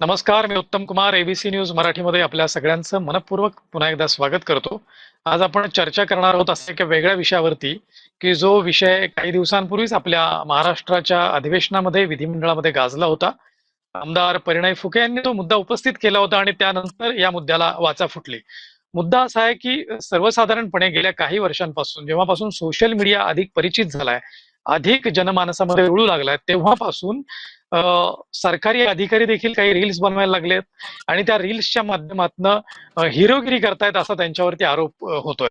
नमस्कार मी उत्तम Kumar ABC news मराठीमध्ये आपल्या सगळ्यांचं मनपूर्वक पुन्हा एकदा स्वागत करतो. आज आपण चर्चा करणार आहोत अशा एका वेगळ्या विषयावरती की जो विषय काही दिवसांपूर्वीच आपल्या महाराष्ट्राच्या अधिवेशनामध्ये विधिमंडळामध्ये गाजला होता. आमदार परिणय फुके यांनी तो मुद्दा उपस्थित केला होता आणि त्यानंतर या मुद्द्याला वाचा फुटली. मुद्दा असा आहे की सर्वसाधारणपणे गेल्या काही वर्षांपासून जेव्हापासून सोशल मीडिया अधिक परिचित झालाय अधिक जनमानसामध्ये रुळू लागलाय तेव्हापासून सरकारी अधिकारी देखील काही रील्स बनवायला लागलेत आणि त्या रील्सच्या माध्यमातून हिरोगिरी करतायत असा त्यांच्यावरती आरोप होतोय.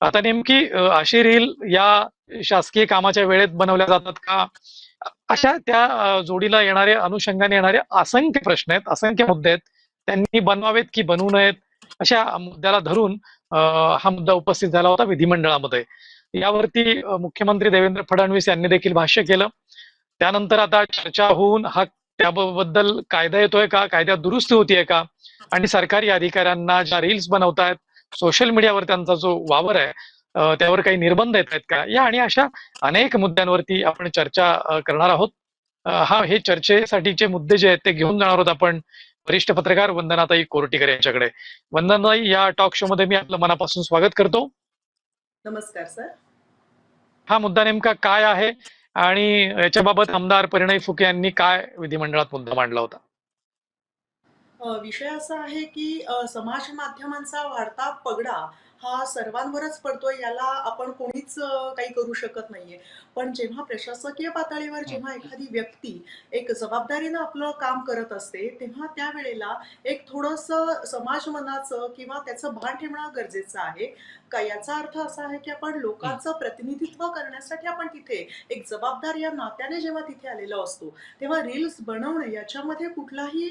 आता नेमकी अशी रील या शासकीय कामाच्या वेळेत बनवल्या जातात का? अशा त्या जोडीला येणारे अनुषंगाने येणारे असंख्य प्रश्न आहेत असंख्य मुद्दे आहेत. त्यांनी बनवावेत की बनवू नयेत? अशा मुद्द्याला धरून हा मुद्दा उपस्थित झाला होता विधिमंडळामध्ये. यावरती मुख्यमंत्री देवेंद्र फडणवीस यांनी देखील भाष्य केलं. त्यानंतर आता चर्चा होऊन हा त्याबद्दल कायदा येतोय का? कायद्यात दुरुस्ती होतीये का? आणि सरकारी अधिकाऱ्यांना ज्या रील्स बनवतायत सोशल मीडियावर त्यांचा जो वावर आहे त्यावर काही निर्बंध येत आहेत का? या आणि अशा अनेक मुद्द्यांवरती आपण चर्चा करणार आहोत. हा हे चर्चेसाठीचे मुद्दे जे आहेत ते घेऊन जाणार आहोत आपण वरिष्ठ पत्रकार वंदनाताई कोरटीकर यांच्याकडे. वंदनाताई या टॉक शो मध्ये मी आपलं मनापासून स्वागत करतो. नमस्कार सर. हा मुद्दा नेमका काय आहे? आणि याच्याबाबत आमदार परिणय फुके यांनी काय विधिमंडळात मुद्दा मांडला होता? विषय असा आहे की समाज माध्यमांचा वाढता पगडा हा सर्वांवरच पडतोय याला आपण कोणीच काही करू शकत नाहीये. पण जेव्हा प्रशासकीय पातळीवर जेव्हा एखादी व्यक्ती एक जबाबदारीनं आपलं काम करत असते तेव्हा त्यावेळेला एक थोडस समाज मनाचं किंवा त्याचं भान ठेवणं गरजेचं आहे. का याचा अर्थ असा आहे की आपण लोकांचं प्रतिनिधित्व करण्यासाठी आपण तिथे एक जबाबदार या नात्याने जेव्हा तिथे आलेलो असतो तेव्हा रील्स बनवणे याच्यामध्ये कुठलाही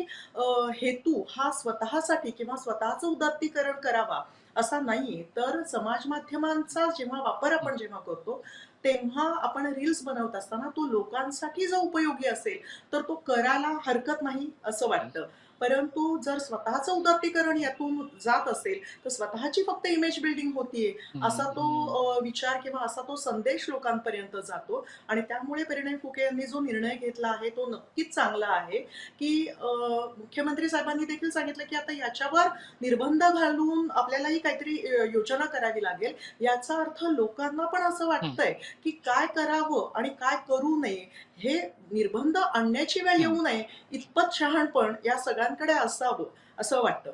हेतू हा स्वतःसाठी किंवा स्वतःचं उदात्तीकरण करावा. असा नाहीये तर समाज माध्यमांचा जेव्हा वापर आपण जेव्हा करतो तेव्हा आपण रील्स बनवत असताना तो लोकांसाठी जो उपयोगी असेल तर तो करायला हरकत नाही असं वाटतं. परंतु जर स्वतःचं उदात्तीकरण यातून जात असेल तर स्वतःची फक्त इमेज बिल्डिंग होतीये. असा तो विचार किंवा असा तो संदेश लोकांपर्यंत जातो. आणि त्यामुळे परिणय फुके यांनी जो निर्णय घेतला आहे तो नक्कीच चांगला आहे की मुख्यमंत्री साहेबांनी देखील सांगितलं की आता याच्यावर निर्बंध घालून आपल्यालाही काहीतरी योजना करावी लागेल. याचा अर्थ लोकांना पण असं वाटतंय की काय करावं आणि काय करू नये हे निर्बंध आणण्याची वेळ येऊ नये इतपत शहाणपण या मुलांकडे असावं असं वाटतं.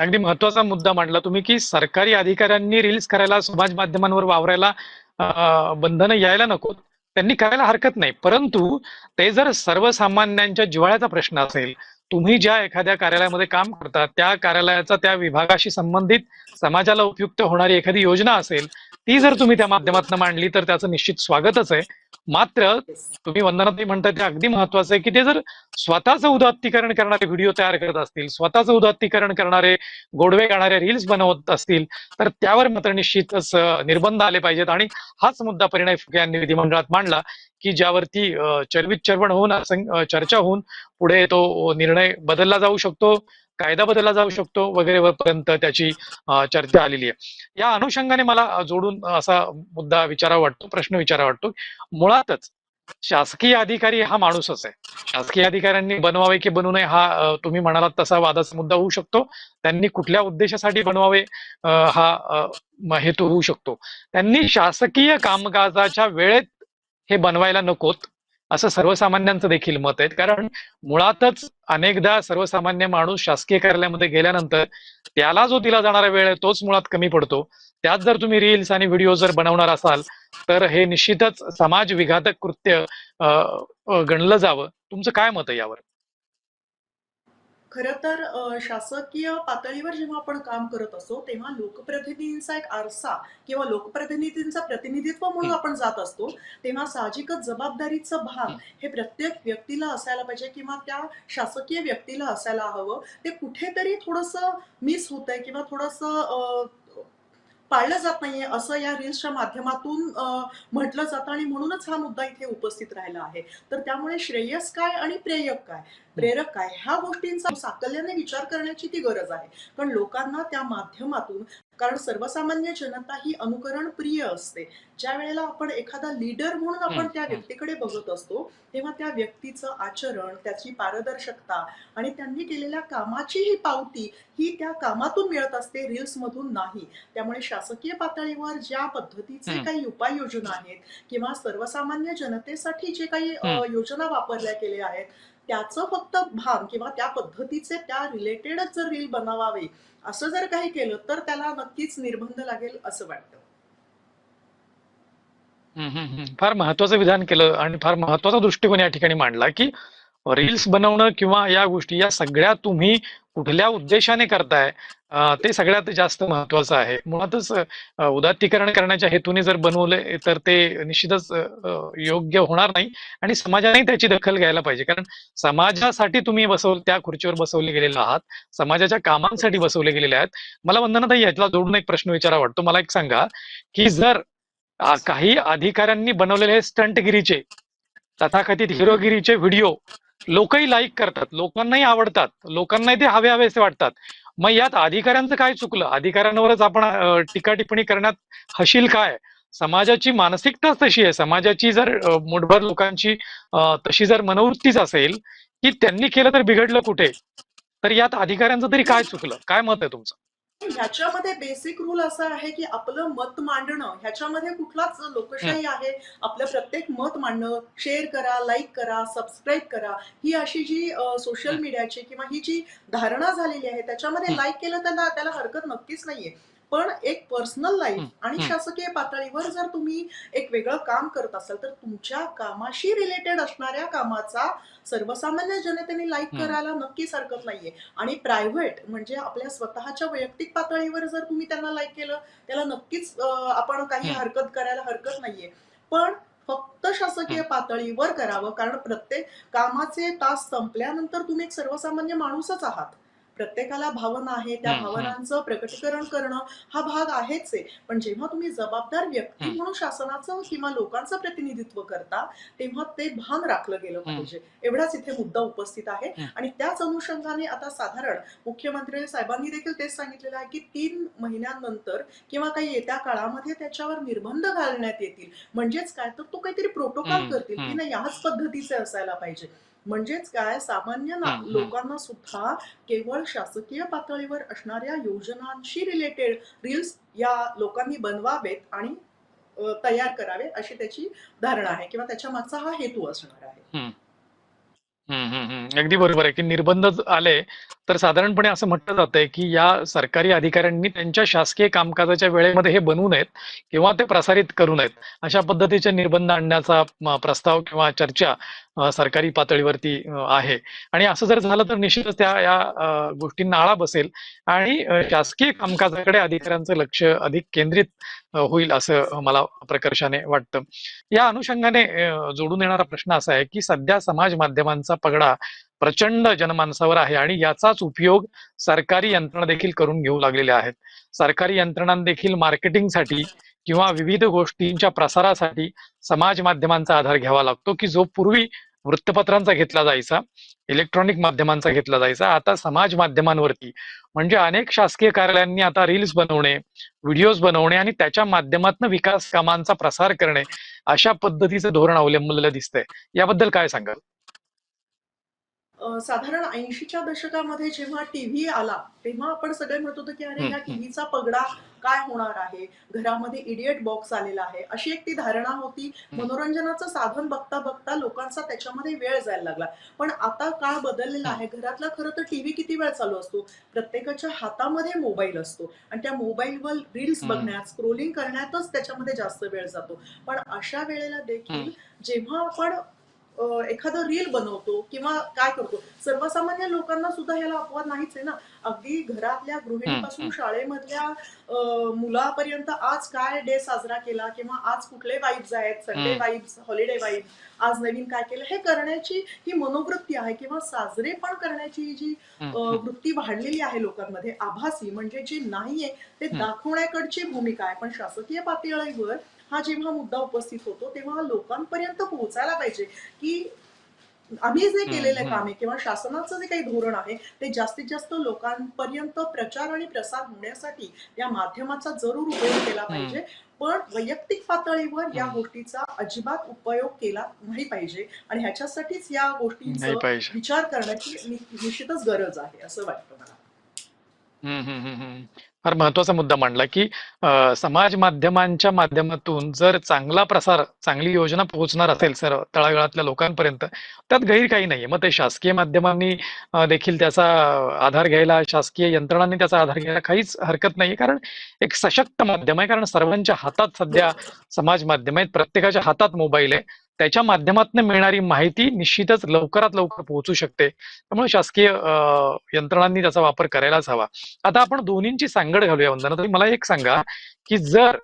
अगदी महत्त्वाचा मुद्दा मांडला तुम्ही की सरकारी अधिकाऱ्यांनी रील्स करायला समाज माध्यमांवर वावरायला बंधन बंधनं यायला नको. त्यांनी करायला हरकत नाही. परंतु ते जर सर्वसामान्यांच्या जिव्हाळ्याचा प्रश्न असेल तुम्ही ज्या एखाद्या कार्यालयामध्ये काम करता त्या कार्यालयाचा त्या विभागाशी संबंधित समाजाला उपयुक्त होणारी एखादी योजना असेल ती जर तुम्ही त्या माध्यमातून मांडली तर त्याचं निश्चित स्वागतच आहे. मात्र तुम्ही वंदनाताई म्हणता ते अगदी महत्वाचं आहे की ते जर स्वतःचं उदात्तीकरण करणारे व्हिडिओ तयार करत असतील स्वतःचं उदात्तीकरण करणारे गोडवे गाणारे रील्स बनवत असतील तर त्यावर मात्र निश्चितच निर्बंध आले पाहिजेत. आणि हाच मुद्दा परिणय फुके यांनी विधिमंडळात मांडला की ज्यावरती अं, चर्वित चर्वण होऊन असं- चर्चा होऊन पुढे तो निर्णय बदलला जाऊ शकतो. कायदा बदलला जाऊ शकतो वगैरे पर्यंत त्याची चर्चा आलेली आहे. या अनुषंगाने मला जोडून असा मुद्दा विचारा वाटतो प्रश्न विचारा वाटतो मुळातच शासकीय अधिकारी हा माणूसच आहे. शासकीय अधिकाऱ्यांनी बनवावे की बनवू नये हा तुम्ही म्हणालात तसा वादाचा मुद्दा होऊ शकतो. त्यांनी कुठल्या उद्देशासाठी बनवावे हा हेतू होऊ शकतो. त्यांनी शासकीय कामकाजाच्या वेळेत हे बनवायला नकोत. असं सर्वसामान्यांचं देखील मत आहे. कारण मुळातच अनेकदा सर्वसामान्य माणूस शासकीय कार्यालयामध्ये गेल्यानंतर त्याला जो दिला जाणारा वेळ आहे तोच मुळात कमी पडतो. त्यात जर तुम्ही रील्स आणि व्हिडिओ जर बनवणार असाल तर हे निश्चितच समाज विघातक कृत्य गणलं जावं. तुमचं काय मत आहे यावर? खरं तर शासकीय पातळीवर जेव्हा आपण काम करत असतो तेव्हा लोकप्रतिनिधींचा एक आरसा किंवा लोकप्रतिनिधींचं प्रतिनिधित्व म्हणून. आपण जात असतो तेव्हा साहजिकच जबाबदारीचं भान हं. प्रत्येक व्यक्तीला असायला पाहिजे किंवा त्या शासकीय व्यक्तीला असायला हवं ते कुठेतरी थोडंसं मिस होत आहे किंवा थोडंसं पाळलं जात नाहीये असं या रील्सच्या माध्यमातून म्हटलं जातं आणि म्हणूनच हा मुद्दा इथे उपस्थित राहिला आहे तर त्यामुळे श्रेयस काय आणि प्रेयक काय प्रेरक काय ह्या गोष्टींचा साकल्याने विचार करण्याची ती गरज आहे कारण लोकांना त्या माध्यमातून कारण सर्वसामान्य जनता ही अनुकरण प्रिय असते ज्या वेळेला आपण एखादा लीडर म्हणून आपण त्या. व्यक्तीकडे बघत असतो तेव्हा त्या व्यक्तीचं आचरण त्याची पारदर्शकता आणि त्यांनी केलेल्या कामाची ही पावती ही त्या कामातून मिळत असते रील्स मधून नाही त्यामुळे शासकीय पातळीवर ज्या पद्धतीचे. काही उपाययोजना आहेत किंवा सर्वसामान्य जनतेसाठी जे काही. योजना वापरल्या गेल्या आहेत त्याचं फक्त भान किंवा त्या पद्धतीचे त्या रिलेटेडच जर रील बनवावे असं जर काही केलं तर त्याला नक्कीच निर्बंध लागेल असं वाटतं. फार महत्वाचं विधान केलं आणि फार महत्त्वाचा दृष्टिकोन या ठिकाणी मांडला की रील्स बनवणं किंवा या गोष्टी या सगळ्या तुम्ही कुठल्या उद्देशाने करताय ते सगळ्यात जास्त महत्वाचं आहे. मुळातच उदात्तीकरण करण्याच्या हेतूने जर बनवले तर ते निश्चितच योग्य होणार नाही आणि समाजाने त्याची दखल घ्यायला पाहिजे. कारण समाजासाठी तुम्ही बसव त्या खुर्चीवर बसवले गेलेले आहात समाजाच्या कामांसाठी बसवले गेलेले आहेत. मला वंदनाताई यातला जोडून एक प्रश्न विचारा वाटतो. मला एक सांगा की जर काही अधिकाऱ्यांनी बनवलेले स्टंटगिरीचे तथाकथित हिरोगिरीचे व्हिडिओ लोकही लाईक करतात लोकांनाही आवडतात लोकांनाही ते हवे हवेसे वाटतात. मग यात अधिकाऱ्यांचं काय चुकलं? अधिकाऱ्यांवरच आपण टीका टिप्पणी करण्यात हशील काय? समाजाची मानसिकताच तशी आहे. समाजाची जर मुठभर लोकांची तशी जर मनोवृत्तीच असेल की त्यांनी केलं तर बिघडलं कुठे? तर यात अधिकाऱ्यांचं तरी काय चुकलं? काय मत आहे तुमचं? ह्याच्यामध्ये बेसिक रूल असा आहे की आपलं मत मांडणं ह्याच्यामध्ये कुठलाच लोकशाही आहे आपलं प्रत्येक मत मांडणं शेअर करा लाईक करा सबस्क्राईब करा ही अशी जी सोशल. मीडियाची किंवा ही जी धारणा झालेली आहे त्याच्यामध्ये. लाईक केलं त्याला त्याला हरकत नक्कीच नाहीये पण एक पर्सनल लाईफ. आणि. शासकीय पातळीवर जर तुम्ही एक वेगळं काम करत असाल तर तुमच्या कामाशी रिलेटेड असणाऱ्या कामाचा सर्वसामान्य जनतेने लाईक. करायला नक्कीच हरकत नाहीये आणि प्रायव्हेट म्हणजे आपल्या स्वतःच्या वैयक्तिक पातळीवर जर तुम्ही त्यांना लाईक केलं त्याला नक्कीच आपण काही. हरकत करायला हरकत नाहीये पण फक्त शासकीय. पातळीवर करावं कारण प्रत्येक कामाचे तास संपल्यानंतर तुम्ही एक सर्वसामान्य माणूसच आहात प्रत्येकाला भावना आहे त्या. भावनांचं प्रकटीकरण करणं हा भाग आहेच आहे पण जेव्हा तुम्ही जबाबदार व्यक्ती. म्हणून शासनाचं किंवा लोकांचं प्रतिनिधित्व करता तेव्हा ते भान राखलं गेलं. पाहिजे एवढाच इथे मुद्दा उपस्थित आहे. आणि त्याच अनुषंगाने आता साधारण मुख्यमंत्री साहेबांनी देखील तेच सांगितलेलं आहे की तीन महिन्यानंतर किंवा काही येत्या काळामध्ये त्याच्यावर निर्बंध घालण्यात येतील म्हणजेच काय तर तो काहीतरी प्रोटोकॉल करतील. की नाही याच पद्धतीचे असायला पाहिजे म्हणजेच काय सामान्य ना. लोकांना सुद्धा केवळ शासकीय पातळीवर असणाऱ्या योजनांशी रिलेटेड रील्स या लोकांनी बनवावेत आणि तयार करावे अशी त्याची धारणा आहे किंवा त्याच्या मागचा हा हेतू असणार आहे हम्म, हम्म, हम्म. अगदी बरोबर आहे की निर्बंध आले तर साधारणपणे असं म्हटलं जातंय की या सरकारी अधिकाऱ्यांनी त्यांच्या शासकीय कामकाजाच्या वेळेमध्ये हे बनवू नयेत किंवा ते प्रसारित करू नयेत. अशा पद्धतीचे निर्बंध आणण्याचा प्रस्ताव किंवा चर्चा सरकारी पातळीवरती आहे. आणि असं जर झालं तर निश्चितच त्या या गोष्टींना आळा बसेल आणि शासकीय कामकाजाकडे अधिकाऱ्यांचं लक्ष अधिक केंद्रित होईल असं मला प्रकर्षाने वाटतं. या अनुषंगाने जोडून येणारा प्रश्न असा आहे की सध्या समाज माध्यमांचा पगडा प्रचंड जनमानसावर आहे आणि याचाच उपयोग सरकारी यंत्रणा देखील करून घेऊ लागलेल्या आहेत. सरकारी यंत्रणा देखील मार्केटिंगसाठी किंवा विविध गोष्टींच्या प्रसारासाठी समाज माध्यमांचा आधार घ्यावा लागतो की जो पूर्वी वृत्तपत्रांचा घेतला जायचा इलेक्ट्रॉनिक माध्यमांचा घेतला जायचा आता समाज माध्यमांवरती. म्हणजे अनेक शासकीय कार्यालयांनी आता रील्स बनवणे व्हिडिओज बनवणे आणि त्याच्या माध्यमातून विकास कामांचा प्रसार करणे अशा पद्धतीचं धोरण अवलंबलेलं दिसतंय. याबद्दल काय सांगाल? साधारण ऐंशीच्या दशकामध्ये जेव्हा टीव्ही आला तेव्हा आपण सगळे म्हणत होतो की अरे या. टीव्हीचा पगडा काय होणार आहे? घरामध्ये इडियट बॉक्स आलेला आहे. अशी एक ती धारणा होती. मनोरंजनाचं साधन बघता बघता लोकांचा त्याच्यामध्ये वेळ जायला लागला. पण आता काळ बदललेला आहे? घरातला खरं तर टीव्ही किती वेळ चालू असतो? प्रत्येकाच्या हातामध्ये मोबाईल असतो. आणि त्या मोबाईलवर रील्स. बघण्यात स्क्रोलिंग करण्यातच त्याच्यामध्ये जास्त वेळ जातो. पण अशा वेळेला देखील. जेव्हा आपण एखादं रील बनवतो किंवा काय करतो सर्वसामान्य लोकांना सुद्धा ह्याला अपवाद नाहीच आहे ना अगदी घरातल्या गृहिणीपासून. शाळेमधल्या मुलापर्यंत आज काय डे साजरा केला किंवा आज कुठले वाईब्स आहेत संडे. वाईब्स हॉलिडे वाईब्स आज नवीन काय केलं हे करण्याची ही मनोवृत्ती आहे किंवा साजरे पण करण्याची जी वृत्ती वाढलेली आहे लोकांमध्ये आभासी म्हणजे जी नाहीये ते. दाखवण्याकडची भूमिका आहे पण शासकीय पातळीवर हा जेव्हा मुद्दा उपस्थित होतो तेव्हा लोकांपर्यंत पोहोचायला पाहिजे की आम्ही जे केलेले. काम आहे किंवा शासनाचं जे काही धोरण आहे ते जास्तीत जास्त लोकांपर्यंत प्रचार आणि प्रसार होण्यासाठी या माध्यमाचा जरूर उपयोग केला पाहिजे. पण वैयक्तिक पातळीवर या. गोष्टीचा अजिबात उपयोग केला नाही पाहिजे. आणि ह्याच्यासाठीच या गोष्टींचा विचार करण्याची निश्चितच गरज आहे असं वाटतं मला. फार महत्त्वाचा मुद्दा मांडला की समाज माध्यमांच्या माध्यमातून जर चांगला प्रसार चांगली योजना पोहोचणार असेल सर्व तळागाळातल्या लोकांपर्यंत त्यात गैर काही नाहीये. मग ते शासकीय माध्यमांनी देखील त्याचा आधार घ्यायला शासकीय यंत्रणांनी त्याचा आधार घ्यायला काहीच हरकत नाहीये. कारण एक सशक्त माध्यम आहे. कारण सर्वांच्या हातात सध्या समाज माध्यम आहेत. प्रत्येकाच्या हातात मोबाईल आहे. त्याच्या माध्यमातून मिळणारी माहिती निश्चितच लवकरात लवकर पोहोचू शकते. त्यामुळे शासकीय यंत्रणांनी त्याचा वापर करायलाच हवा. आता आपण दोन्हींची सांगड घालूया वंदना. तुम्ही मला एक सांगा की जर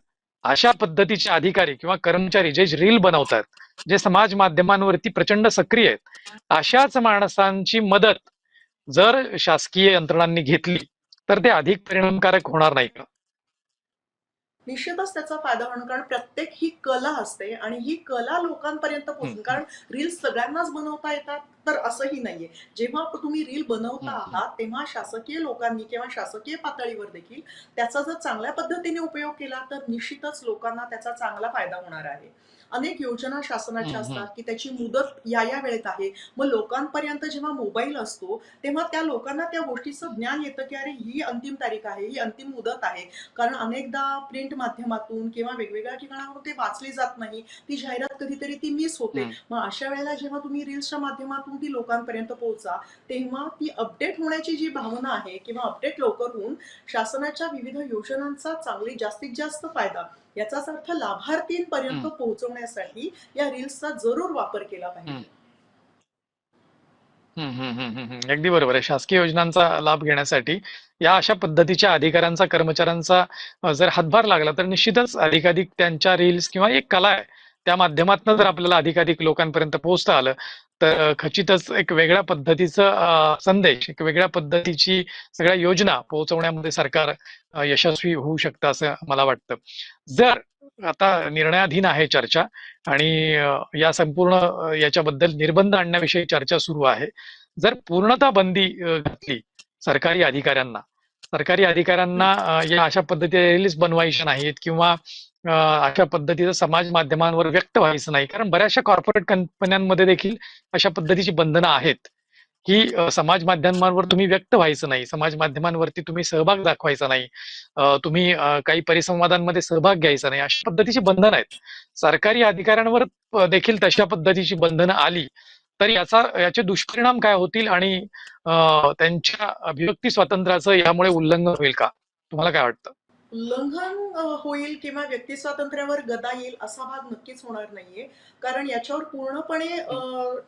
अशा पद्धतीचे अधिकारी किंवा कर्मचारी जे रील बनवतात जे समाज माध्यमांवरती प्रचंड सक्रिय आहेत अशाच माणसांची मदत जर शासकीय यंत्रणांनी घेतली तर ते अधिक परिणामकारक होणार नाही का? निश्चितच त्याचा फायदा होणार कारण प्रत्येक ही कला असते आणि ही कला लोकांपर्यंत हम्म. कारण रील्स सगळ्यांनाच बनवता येतात तर असंही नाहीये जेव्हा तुम्ही रील बनवता. आहात तेव्हा शासकीय लोकांनी किंवा शासकीय पातळीवर देखील त्याचा जर चांगल्या पद्धतीने उपयोग केला तर निश्चितच लोकांना त्याचा चांगला फायदा होणार आहे अनेक योजना शासनाच्या असतात की त्याची मुदत या या वेळेत आहे. मग लोकांपर्यंत जेव्हा मोबाईल असतो तेव्हा त्या लोकांना त्या गोष्टीचं ज्ञान येतं की अरे ही अंतिम तारीख आहे ही अंतिम मुदत आहे. कारण अनेकदा प्रिंट माध्यमातून किंवा वेगवेगळ्या ठिकाणावरून ते वाचली जात नाही. ती जाहिरात कधीतरी ती मिस होते. मग अशा वेळेला जेव्हा तुम्ही रील्सच्या माध्यमातून ती लोकांपर्यंत पोहोचा तेव्हा ती अपडेट होण्याची जी भावना आहे किंवा अपडेट लवकर होऊन शासनाच्या विविध योजनांचा चांगली जास्तीत जास्त फायदा याचाच अर्थ लाभार्थींपर्यंत. पोहोचवण्यासाठी या रील्सचा जरूर वापर केला पाहिजे. अगदी बरोबर आहे शासकीय योजनांचा लाभ घेण्यासाठी या अशा पद्धतीच्या अधिकाऱ्यांचा कर्मचाऱ्यांचा जर हातभार लागला तर निश्चितच अधिकाधिक त्यांच्या रील्स किंवा एक कला आहे त्या माध्यमातून जर आपल्याला अधिकाधिक लोकांपर्यंत पोहोचता आलं तर खचितच एक वेगळ्या पद्धतीचं संदेश एक वेगळ्या पद्धतीची सगळ्या योजना पोहोचवण्यामध्ये सरकार यशस्वी होऊ शकतं असं मला वाटतं. जर आता निर्णयाधीन आहे चर्चा आणि या संपूर्ण याच्याबद्दल निर्बंध आणण्याविषयी चर्चा सुरू आहे जर पूर्णता बंदी घातली सरकारी अधिकाऱ्यांना सरकारी अधिकाऱ्यांना या अशा पद्धतीने रिलीज बनवायच्या नाहीत किंवा अशा पद्धतीचं समाज माध्यमांवर व्यक्त व्हायचं नाही. कारण बऱ्याचशा कॉर्पोरेट कंपन्यांमध्ये देखील अशा पद्धतीची बंधनं आहेत. की समाज माध्यमांवर तुम्ही व्यक्त व्हायचं नाही. समाज माध्यमांवरती तुम्ही सहभाग दाखवायचा नाही. तुम्ही काही परिसंवादांमध्ये सहभाग घ्यायचा नाही. अशा पद्धतीची बंधनं आहेत. सरकारी अधिकाऱ्यांवर देखील तशा पद्धतीची बंधनं आली तर याचा याचे दुष्परिणाम काय होतील आणि त्यांच्या अभिव्यक्ती स्वातंत्र्याचं यामुळे उल्लंघन होईल का? तुम्हाला काय वाटतं? उल्लंघन होईल किंवा व्यक्ती स्वातंत्र्यावर गदा येईल असा भाग नक्कीच होणार नाहीये. कारण याच्यावर पूर्णपणे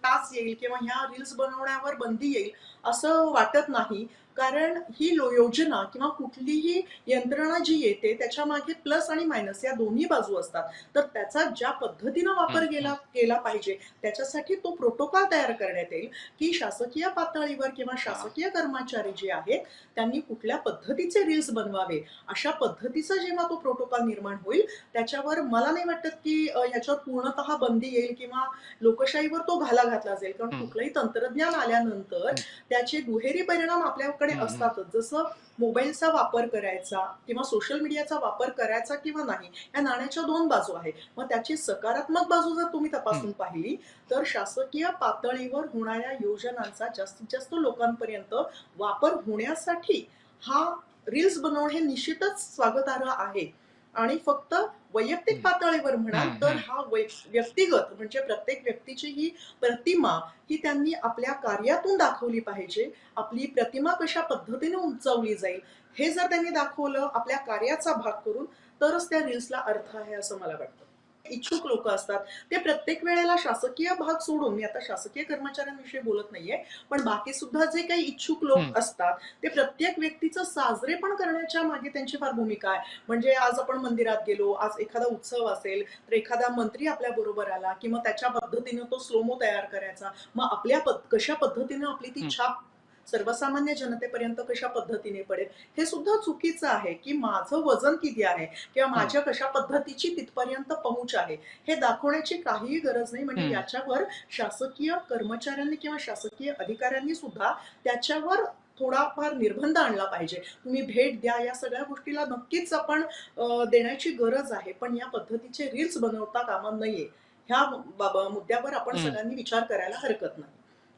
टास येईल किंवा ह्या रील्स बनवण्यावर बंदी येईल असं वाटत नाही. कारण ही लो- योजना किंवा कुठलीही यंत्रणा जी येते त्याच्यामागे प्लस आणि मायनस या दोन्ही बाजू असतात. तर त्याचा ज्या पद्धतीनं वापर केला केला पाहिजे त्याच्यासाठी तो प्रोटोकॉल तयार करण्यात येईल की शासकीय पातळीवर किंवा शासकीय कर्मचारी जे आहेत त्यांनी कुठल्या पद्धतीचे रील्स बनवावे. अशा पद्धतीचा जेव्हा तो प्रोटोकॉल निर्माण होईल त्याच्यावर मला नाही वाटत की याच्यावर पूर्णतः बंदी येईल किंवा लोकशाहीवर तो घाला घातला जाईल. कारण. कुठलंही तंत्रज्ञान आल्यानंतर त्याचे दुहेरी परिणाम आपल्याकडे हम्म. असतातच. जसं मोबाईलचा वापर करायचा किंवा सोशल मीडियाचा वापर करायचा किंवा नाही या नाण्याच्या दोन बाजू आहे मग त्याची सकारात्मक बाजू जर तुम्ही तपासून पाहिली तर शासकीय पातळीवर होणाऱ्या योजनांचा जास्तीत जास्त लोकांपर्यंत वापर होण्यासाठी हा रील्स बनवणं हे निश्चितच स्वागतार्ह आहे. आणि फक्त वैयक्तिक पातळीवर म्हणाल तर. हा व्यक्तिगत म्हणजे प्रत्येक व्यक्तीची ही प्रतिमा ही त्यांनी आपल्या कार्यातून दाखवली पाहिजे. आपली प्रतिमा कशा पद्धतीने उंचावली जाईल हे जर त्यांनी दाखवलं आपल्या कार्याचा भाग करून तरच त्या रील्सला अर्थ आहे असं मला वाटतं. इच्छुक लोक असतात ते प्रत्येक वेळेला शासकीय भाग सोडून मी आता शासकीय कर्मचाऱ्यांविषयी बोलत नाहीये पण बाकी सुद्धा जे काही इच्छुक लोक. असतात ते प्रत्येक व्यक्तीचं साजरेपण करण्याच्या मागे त्यांची फार भूमिका आहे म्हणजे आज आपण मंदिरात गेलो आज एखादा उत्सव असेल तर एखादा मंत्री आपल्या बरोबर आला किंवा त्याच्या पद्धतीने तो स्लोमो तयार करायचा मग आपल्या पद- कशा पद्धतीने आपली ती. छाप सर्वसामान्य जनतेपर्यंत कशा पद्धतीने पडेल? हे सुद्धा चुकीचं आहे की माझं वजन किती आहे किंवा माझ्या कशा पद्धतीची तिथपर्यंत पहुंच आहे? हे दाखवण्याची काहीही गरज नाही म्हणजे. याच्यावर शासकीय कर्मचाऱ्यांनी किंवा शासकीय अधिकाऱ्यांनी सुद्धा त्याच्यावर थोडाफार निर्बंध आणला पाहिजे. तुम्ही भेट द्या या सगळ्या गोष्टीला नक्कीच आपण देण्याची गरज आहे पण या पद्धतीचे रील्स बनवता कामा नये. ह्या बाब- मुद्द्यावर आपण. सगळ्यांनी विचार करायला हरकत नाही.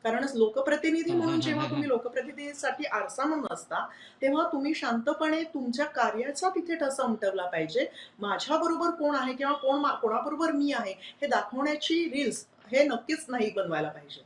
कारण लोकप्रतिनिधी हम्म, म्हणून हम्म, जेव्हा तुम्ही लोकप्रतिनिधीसाठी आरसा म्हणून असता तेव्हा तुम्ही शांतपणे तुमच्या कार्याचा तिथे ठसा उमटवला पाहिजे. माझ्या बरोबर कोण आहे किंवा कोण कोणाबरोबर मी आहे हे दाखवण्याची रील्स हे नक्कीच नाही बनवायला पाहिजे.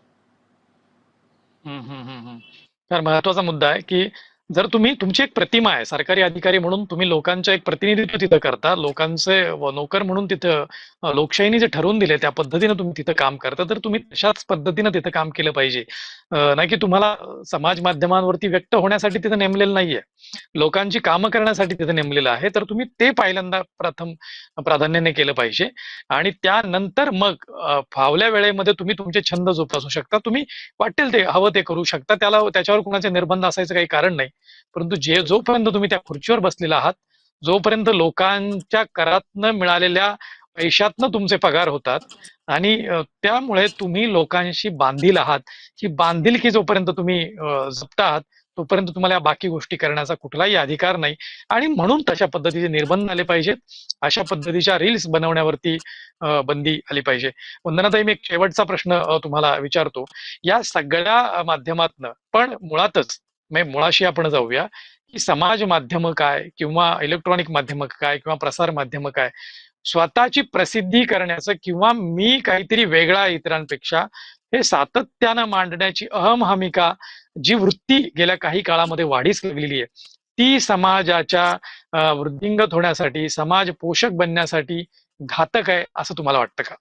तर महत्त्वाचा मुद्दा आहे की जर तुम्ही तुमची एक प्रतिमा आहे सरकारी अधिकारी म्हणून तुम्ही लोकांचं एक प्रतिनिधित्व तिथं करता लोकांचे नोकर म्हणून तिथं लोकशाहीने जे ठरवून दिले त्या पद्धतीने तुम्ही तिथं काम करता तर तुम्ही तशाच पद्धतीनं तिथं काम केलं पाहिजे. नाही की तुम्हाला समाज माध्यमांवरती व्यक्त होण्यासाठी तिथं नेमलेलं नाहीये. लोकांची कामं करण्यासाठी तिथं नेमलेलं आहे तर तुम्ही ते पहिल्यांदा प्रथम प्राधान्याने केलं पाहिजे. आणि त्यानंतर मग फावल्या वेळेमध्ये तुम्ही तुमचे छंद जोपासू शकता. तुम्ही वाटेल ते हवं ते करू शकता. त्याला त्याच्यावर कुणाचे निर्बंध असायचं काही कारण नाही. परंतु जे जोपर्यंत तुम्ही त्या खुर्चीवर बसलेला आहात जोपर्यंत लोकांच्या करातनं मिळालेल्या पैशातनं तुमचे पगार होतात. आणि त्यामुळे तुम्ही लोकांशी बांधील आहात. ही बांधिलकी जोपर्यंत तुम्ही जपता आहात तोपर्यंत तुम्हाला या बाकी गोष्टी करण्याचा कुठलाही अधिकार नाही. आणि म्हणून तशा पद्धतीचे निर्बंध आले पाहिजेत. अशा पद्धतीच्या रील्स बनवण्यावरती बंदी आली पाहिजे. वंदनाताई मी एक शेवटचा प्रश्न तुम्हाला विचारतो. या सगळ्या माध्यमातनं पण मुळातच म्हणजे मुळाशी आपण जाऊया की समाज माध्यम काय किंवा इलेक्ट्रॉनिक माध्यम काय किंवा प्रसार माध्यम काय स्वतःची प्रसिद्धी करण्याचं किंवा मी काहीतरी वेगळा इतरांपेक्षा हे सातत्यानं मांडण्याची अहम हमिका जी वृत्ती गेल्या काही काळामध्ये वाढीस लागलेली आहे ती समाजाच्या वृद्धिंगत होण्यासाठी समाज पोषक बनण्यासाठी घातक आहे असं तुम्हाला वाटतं का?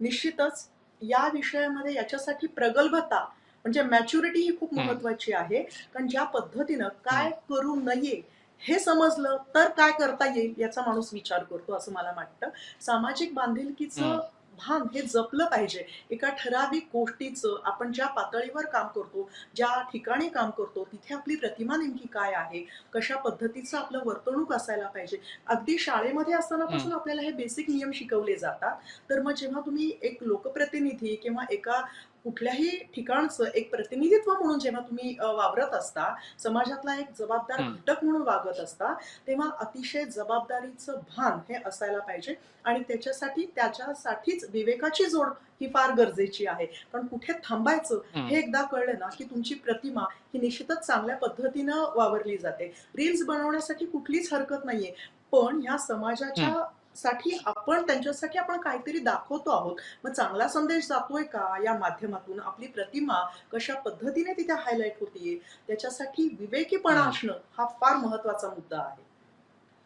निश्चितच. या विषयामध्ये याच्यासाठी प्रगल्भता म्हणजे मॅच्युरिटी ही खूप. महत्वाची आहे. कारण ज्या पद्धतीनं काय करू नये हे समजलं तर काय करता येईल याचा माणूस विचार करतो असं मला वाटतं. सामाजिक बांधिलकीचं. भान हे जपलं पाहिजे. एका ठराविक गोष्टीचं आपण ज्या पातळीवर काम करतो ज्या ठिकाणी काम करतो तिथे आपली प्रतिमा नेमकी काय आहे? कशा पद्धतीचं आपलं वर्तणूक असायला पाहिजे? अगदी शाळेमध्ये असतानापासून आपल्याला हे बेसिक नियम शिकवले जातात. तर मग जेव्हा तुम्ही एक लोकप्रतिनिधी किंवा एका कुठल्याही ठिकाणचं एक प्रतिनिधित्व म्हणून जेव्हा तुम्ही वावरत असता समाजातला एक जबाबदार. घटक म्हणून वागत असता तेव्हा अतिशय जबाबदारीचं भान हे असायला पाहिजे आणि त्याच्यासाठी त्याच्यासाठीच विवेकाची जोड ही फार गरजेची आहे कारण कुठे थांबायचं. हे एकदा कळलं ना की तुमची प्रतिमा ही निश्चितच चांगल्या पद्धतीनं वावरली जाते रील्स बनवण्यासाठी कुठलीच हरकत नाहीये पण ह्या समाजाच्या साठी आपण त्यांच्यासाठी आपण काहीतरी दाखवतो आहोत मग चांगला संदेश जातोय का या माध्यमातून आपली प्रतिमा कशा पद्धतीने तिथे हायलाईट होतीये त्याच्यासाठी विवेकीपणा. असणं हा फार महत्त्वाचा मुद्दा आहे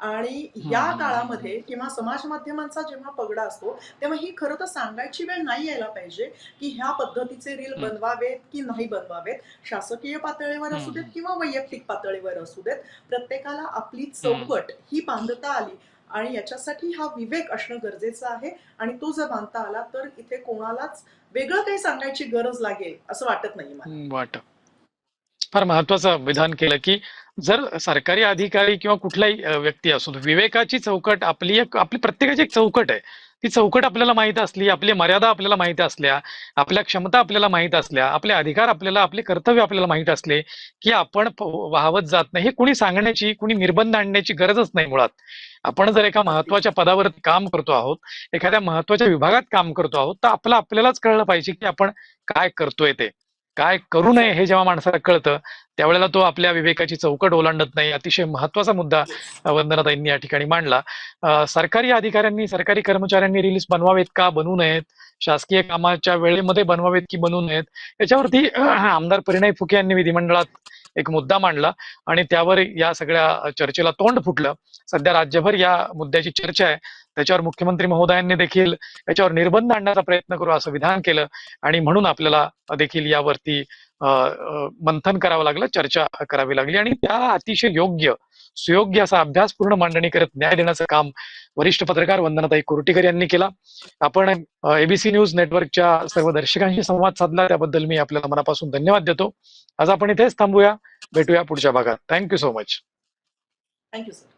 आणि या. काळामध्ये किंवा समाज माध्यमांचा जेव्हा पगडा असतो तेव्हा ही खरं तर सांगायची वेळ नाही यायला पाहिजे की ह्या पद्धतीचे रील. बनवावेत की नाही बनवावेत शासकीय पातळीवर असू देत. किंवा वैयक्तिक पातळीवर असू देत प्रत्येकाला आपली चौकट ही बांधता आली आणि याच्यासाठी हा विवेक असणं गरजेचं आहे. आणि तो जर बांधता आला तर इथे कोणालाच वेगळं काही सांगायची गरज लागेल असं वाटत नाही मला. वाट फार महत्वाचं विधान केलं की जर सरकारी अधिकारी किंवा कुठलाही व्यक्ती असो विवेकाची चौकट आपली एक आपली प्रत्येकाची एक चौकट आहे. ती चौकट आपल्याला माहीत असली आपली मर्यादा आपल्याला माहीत असल्या आपल्या क्षमता आपल्याला माहीत असल्या आपले अधिकार आपल्याला आपले कर्तव्य आपल्याला माहीत असले की आपण वाहवत जात नाही हे कुणी सांगण्याची कुणी निर्बंध आणण्याची गरजच नाही मुळात. आपण जर एका महत्त्वाच्या पदावर काम करतो आहोत एखाद्या महत्त्वाच्या विभागात काम करतो आहोत तर आपलं आपल्यालाच कळलं पाहिजे की आपण काय करतोय ते. काय करू नये हे जेव्हा माणसाला कळतं त्यावेळेला तो आपल्या विवेकाची चौकट ओलांडत नाही. अतिशय महत्त्वाचा मुद्दा वंदनाताईंनी या ठिकाणी मांडला. सरकारी अधिकाऱ्यांनी सरकारी कर्मचाऱ्यांनी रील्स बनवावेत का? बनवू नयेत. शासकीय कामाच्या वेळेमध्ये बनवावेत की बनवू नयेत? याच्यावरती आमदार परिणय फुके यांनी विधिमंडळात एक मुद्दा मांडला आणि त्यावर या सगळ्या चर्चेला तोंड फुटलं. सध्या राज्यभर या मुद्द्याची चर्चा आहे. त्याच्यावर मुख्यमंत्री महोदयांनी देखील याच्यावर निर्बंध आणण्याचा प्रयत्न करू असं विधान केलं. आणि म्हणून आपल्याला देखील यावरती मंथन करावं लागलं चर्चा करावी लागली. आणि त्या अतिशय योग्य सुयोग्य असा अभ्यासपूर्ण मांडणी करत न्याय देण्याचं काम वरिष्ठ पत्रकार वंदनाताई कुर्टीकर यांनी केला. आपण एबीसी न्यूज नेटवर्कच्या सर्व दर्शकांशी संवाद साधला. त्याबद्दल मी आपल्याला मनापासून धन्यवाद देतो. आज आपण इथेच थांबूया. भेटूया पुढच्या भागात. Thank you so much thank you sir